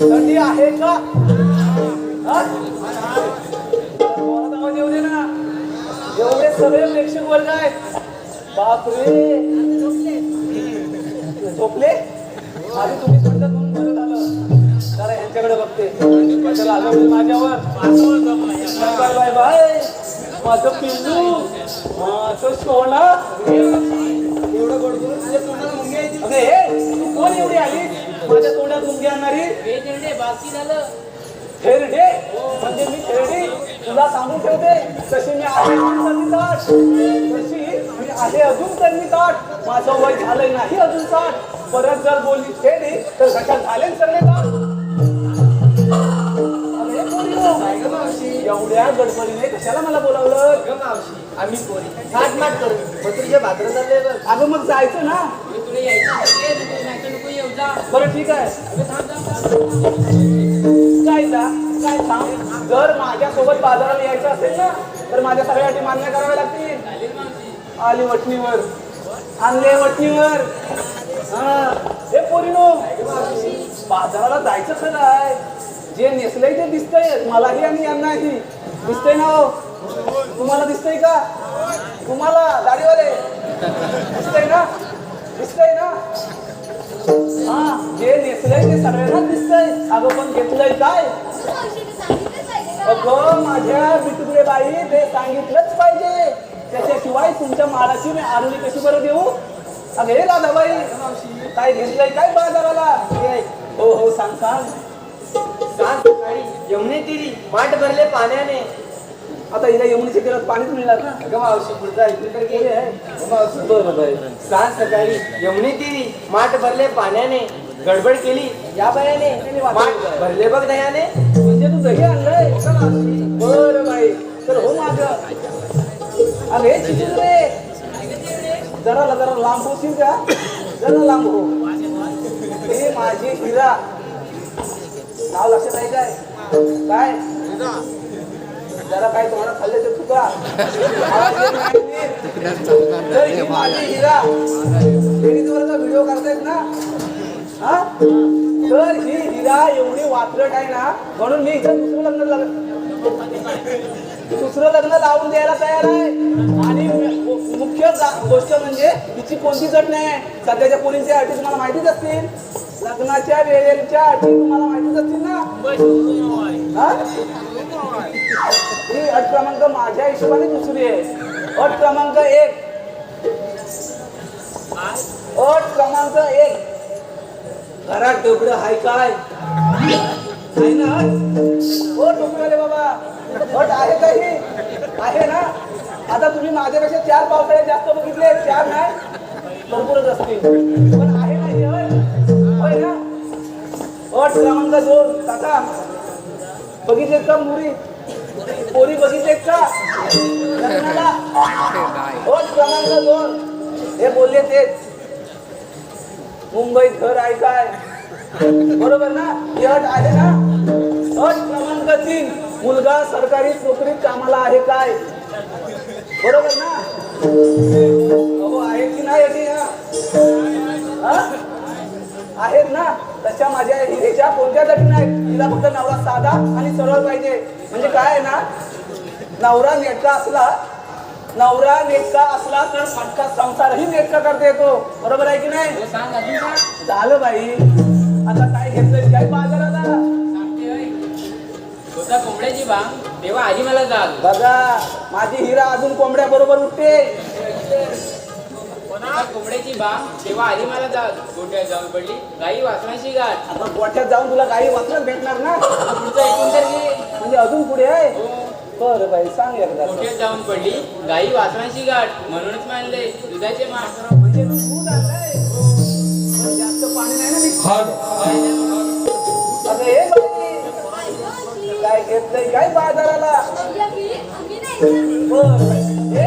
थंडी आहे का? हा? येऊ दे ना. एवढे सगळे प्रेक्षक वर्ग आहेत. बापरे. झोपले? आधी तुम्ही म्हणतात म्हणून बरं झालं जरा यांच्याकडे बघते. आलं माझ्यावर. Bye bye bye. माझं पिल्लू. माझं सोना एवढं गोड हे. कोण एवढी आली? माझ्या तोंडात मुंगी आणणारी? बाकी झालं. थेरडे? म्हणजे मी थेरडी तुला सांगून ठेवते. तशी मी आहे अजून ताट तशी मी आहे अजून तन्मी ताट माझं वय झालंय नाही अजून साठ. परत जर बोलली थेरडी तर कशा झाले सगळे ताट अरे पोरीनो, एवढ्या गडबडीने कशाला मला बोलावलं? आम्ही पोरी. थाट माट करू. मग तुझ्या चालले बघ. अगं मग जायचं ना. मी तुला यायचं? बरं ठीक आहे. काय जा काय सांग जर माझ्यासोबत बाजाराला यायचं असेल ना तर माझ्या सगळ्या अटी मान्य कराव्या लागतील. आली वटणीवर आणले वटणीवर हे पोरीनो बाजाराला जायचं खरं आहे. जे नेसलंय ते दिसतंय. मलाही आणि यांनाही. दिसतंय ना हो? तुम्हाला दिसतंय का? तुम्हाला दाढीवाले. दिसतंय ना? दिसतंय ना? हा जे नेसलंय ते सगळ्यांना दिसतंय. अगं पण घेतलंय काय? अगं माझ्या बिटुकडे बाई ते सांगितलंच पाहिजे. त्याच्याशिवाय तुमच्या मालाची मी आरुणी कशी बरं देऊ? अगं हे दादाबाई काय घेतलंय काय बाजाराला? हो हो सांग सांग. सांग सकाळी यमुने तिरी माठ भरले पाण्याने. आता हिला यमुनीच्या तीरात पाणीच मिळणार सांग सकाळी यमुने तिरी माठ भरले पाण्याने गडबड केली. या बायाने. माठ भरले बघ दयाने. म्हणजे तू दही आणलंय? बरं बाई. तर हो माझ अरे चिचित रे. जरा जरा लांब होशील का? जरा लांब हो. हे माझी हिरा. नाव लक्षात आहे काय? काय? जरा काय तुम्हाला खाल्ले तर तुका येत व्हिडिओ करतायत ना हा? तर ही हिरा एवढी वात्रट आहे ना म्हणून मी इथं दुसरं लग्न लागलं दुसरं लग्न लावून द्यायला तयार आहे. आणि मुख्य गोष्ट म्हणजे तिची कोणती जट नाही आहे. सध्याच्या पोलींच्या अटी तुम्हाला माहितीच असतील. लग्नाच्या वेळेच्या अटी तुम्हाला माहितीच असतील ना. ही अट क्रमांक माझ्या हिशोबाने दुसरी आहे. अट क्रमांक एक. अट क्रमांक एक. घरात डोबडं हाय काय? आहे ना? हो ओ डोबडे बाबा. अट आहे का ही? आहे ना? आता तुम्ही माझ्यापेक्षा चार पावसाळे जास्त बघितले चार नाही. भरपूरच असतील. पण आहे ना ही होय. ना? अट क्रमांक दोन. काका बघितलेत का मुरी? पोरी बघितलेत का? क्रमांक हो, दोन. हे बोलले तेच. मुंबईत घर आहे काय? बरोबर ना? ही अट आहे ना? अट क्रमांक तीन. मुलगा सरकारी नोकरीत कामाला आहे काय? बरोबर ना? अहो आहे की नाही अटी ना हा? आहेत ना तशा माझ्या हिरेच्या कोणत्याच अटी नाहीत. तिला फक्त नवरा साधा आणि सरळ पाहिजे. म्हणजे काय आहे ना नवरा नेटका असला नवरा नेटका असला तर फाटका संसारही नेटका करता येतो. बरोबर आहे की नाही? हो, झालं बाई. आता काय घेतलंय? काय बाजाराला? कोंबड्याची बांग. तेव्हा आधी मला जाल बघा माझी हिरा अजून कोंबड्या बरोबर उठते. होता कोंबड्याची बांग तेव्हा आधी मला जाल गोट्यात जाऊन पडली. गाई वासनाची गाठ. आता गोठ्यात जाऊन तुला काही वाचलंच भेटणार ना? पुढचं ऐकून तर घे. म्हणजे अजून पुढे आहे? हो. बरं बाई सांग एकदा गोट्यात जाऊन पडली. गाई वासनाची गाठ म्हणूनच मानले. दुधाचे मास. म्हणजे तू दूध आणलंय पण जास्त पाणी नाही ना मी हे बाई काय घेतलंय काय बाजाराला? बरं बाई. हे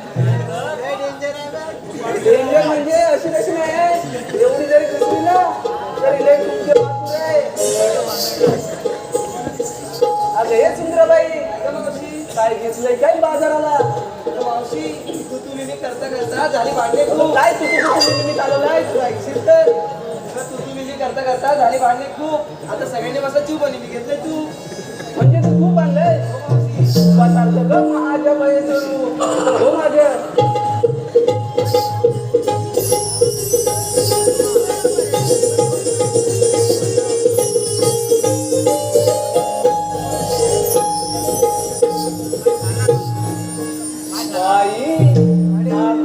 डेंजर म्हणजे अशी कशी नाही एवढी जरी ना तरी लय तुमचे अगं हे काय घेतलंय? काय बाजाराला? मावशी तू करता करता झाली भांडणे खूप. काय तू चालवलाय? ऐकशील तर करता करता झाली भांडणे खूप. आता सगळ्यांनी मस्त चूप बनी मी घेतलंय तू. म्हणजे तू खूप आणलंय. स्वतःचं ग माझ्या बाई हो माझ्या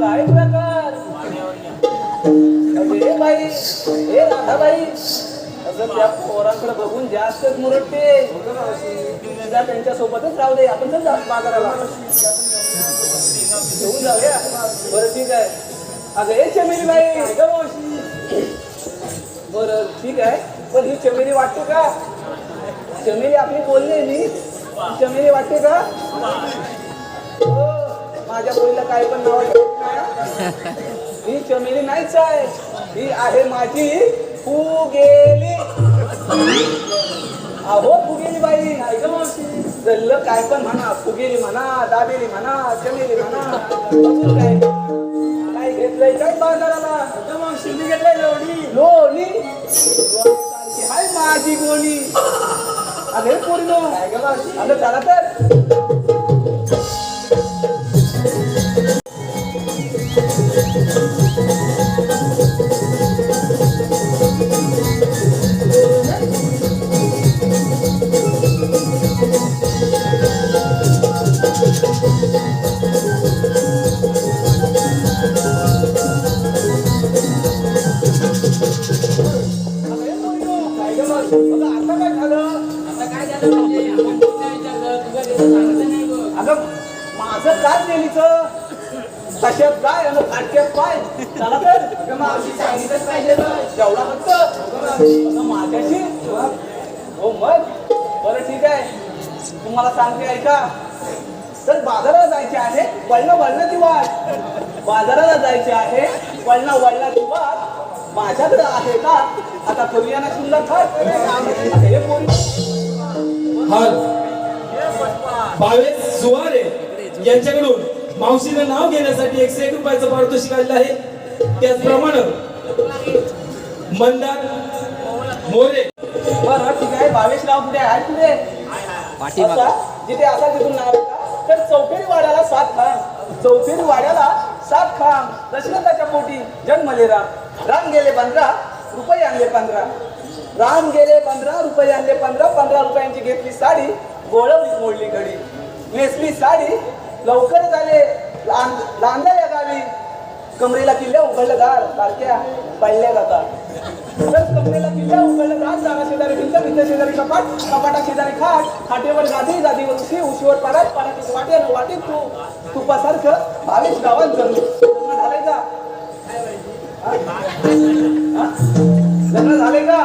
काय प्रकार अरे बाई हे राधाबाई असं त्या पोरांकडे बघून जास्तच मुरटते जा त्यांच्या सोबतच राहू दे आपण चल जाऊ बाजाराला. घेऊन जाऊया. बरं ठीक आहे. अगं हे चमेली बाई ग बरं ठीक आहे. पण ही चमेली वाटते का? चमेली आपली बोलली मी. चमेली वाटते का? हो, माझ्या बोलीला काय पण नाव ठेवत ही चमेली नाहीच आहे ही आहे माझी फुगेली. अहो फुगेली बाई ऐक मावशी. जल्ल काय पण म्हणा फुगेली म्हणा दाबेली म्हणा चमेली म्हणा. काय? घेतलंय काय बाजाराला? अगं मावशी घेतलंय लोणी. लोणी? हाय माझी गोणी. अरे पूर्ण अगं चला तर. असं काय नेलीचं तशात काय आणि फाटक्यात काय चला तर अगं मावशी सांगितलंच पाहिजे ना. जेवढा फक्त. अगं माझ्याशी. हो मग. बरं ठीक आहे. तुम्हाला सांगते ऐका. तर बाजाराला जायचे आहे वळणं वळणाची वाट बाजाराला जायचे आहे वळणं वळणाची वाट माझ्याकडे आहे का? आता करूया सुंदर थाट हे पोरी. हाल सुवारे यांच्याकडून मावशीनं नाव घेण्यासाठी एकशे एक रुपयाचं पारितोषिक आलेलं आहे. त्याचप्रमाणे मंदार मोरे. बरं ठीक आहे. असा जिथे असा तिथून नाव तर चौफेरी वाड्याला सात खांब. चौफेरी वाड्याला सात दशरथाच्या पोटी जन्मले राम राम गेले पंधरा रुपये आणले पंधरा. राम गेले पंधरा रुपये आणले पंधरा. पंधरा रुपयांची घेतली साडी गोळवली मोडली घडी. नेसली साडी लवकर झाले. लांद लांदा या गावी. कमरेला किल्ल्या उघडलं दार सारख्या पडल्या जातात कमरेला किल्ल्या उघडलं दार जागा शेजारी भिंत भिंत शेजारी कपाट कपाटा शेजारी खाट खाटेवर गादी गादीवर उशी उशीवर पारात पारात वाटे वाटेत तू. तुपासारखं बावीस गावात जन्म लग्न झालंय का? हा? लग्न झालंय का?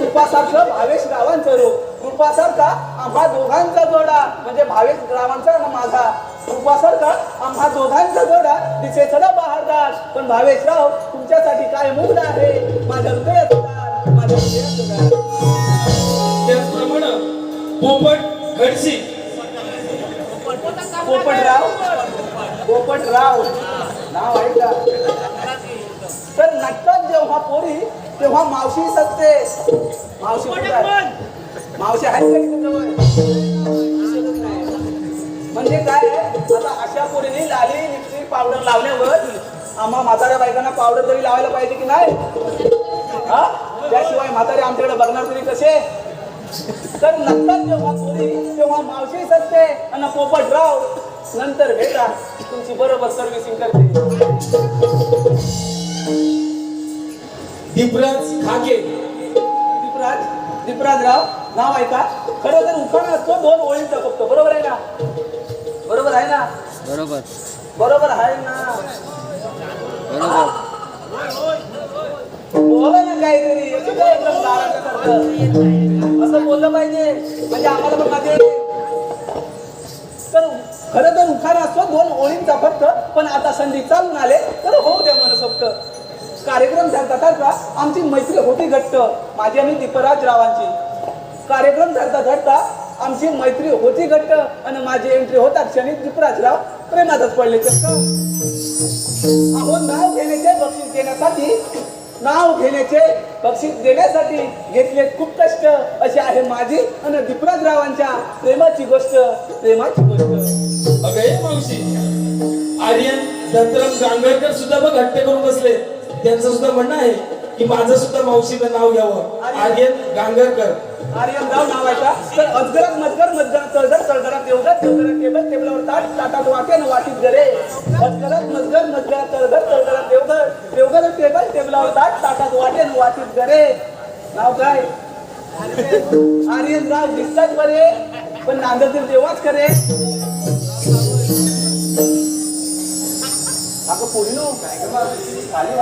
तुपासारखं भावेश रावांचं रूप कृपासारखा आम्हा दोघांचा जोडा म्हणजे भावेश रावांचा आणि माझा. कृपासारखा आम्हा दोघांचा जोडा दिसे सडा बहारदार पण भावेश राव तुमच्यासाठी काय मूड आहे? माझ्या हृदयात माझ्या हृदयात. त्याचप्रमाणे पोपट खडशी पोपटराव पोपटराव नाव आहे का तर नाटकात जेव्हा पोरी तेव्हा मावशी सजते मावशी? मावशी आहेत. म्हणजे काय? आता अशा पोरीने लाली लिपस्टिक पावडर लावल्यावर आम्हा म्हाताऱ्या बायकांना पावडर तरी लावायला पाहिजे की नाही हा? त्याशिवाय म्हातारे आमच्याकडे बघणार तरी कसे? तर नंतर जेव्हा पोरी तेव्हा मावशी सजते आणि पोपटराव नंतर भेटा तुमची बरोबर सर्व्हिसिंग करते. दीपराज खाके दीपराज दीपराज राव? नाव आहे का? खरं तर उखाणा असतो दोन ओळींचा फक्त बरोबर आहे ना बरोबर आहे ना? बरोबर. बरोबर आहे ना? बरोबर. बोला ना काहीतरी. असं बोललं पाहिजे. म्हणजे आम्हाला पण माझे तर खरं तर उखार असतो दोन ओळींचा फक्त पण आता संधी चालून आले. तर होऊ द्या मनसोक्त. कार्यक्रम झालता का? आमची मैत्री होती घट्ट. माझी आणि दीपराज रावांची. कार्यक्रम झालता घट्टा आमची मैत्री होती घट्ट आणि माझी एंट्री होता क्षणी दीपराजराव प्रेमातच पडले चक्क. अहो नाव घेण्याचे बक्षीस देण्यासाठी नाव घेण्याचे बक्षीस देण्यासाठी घेतले खूप कष्ट. अशी आहे माझी आणि दीपराजरावांच्या प्रेमाची गोष्ट प्रेमाची गोष्ट. अगं मावशी आर्यन दत्तराम गांगरकर सुद्धा बघ हट्ट करून बसले. त्यांचं सुद्धा म्हणणं आहे की माझं सुद्धा मावशीचं नाव घ्यावं. आर्यन. गांगरकर आर्यनराव नावाचा तर अजगरात मजगर मजगर तळजर तळदरात देवदर देवदरात टेबल टेबलावर ताट ताटात वाटे न वाटीत गरे अजगरात मजगर मजगर तळजर तळदरात देवघर देवदर टेबल टेबलावर ताट ताटात वाटे न वाटीत गरे नाव काय? आर्यनराव दिसतात बरे पण नांदतील देवाच करे अगं पुढे नो खाली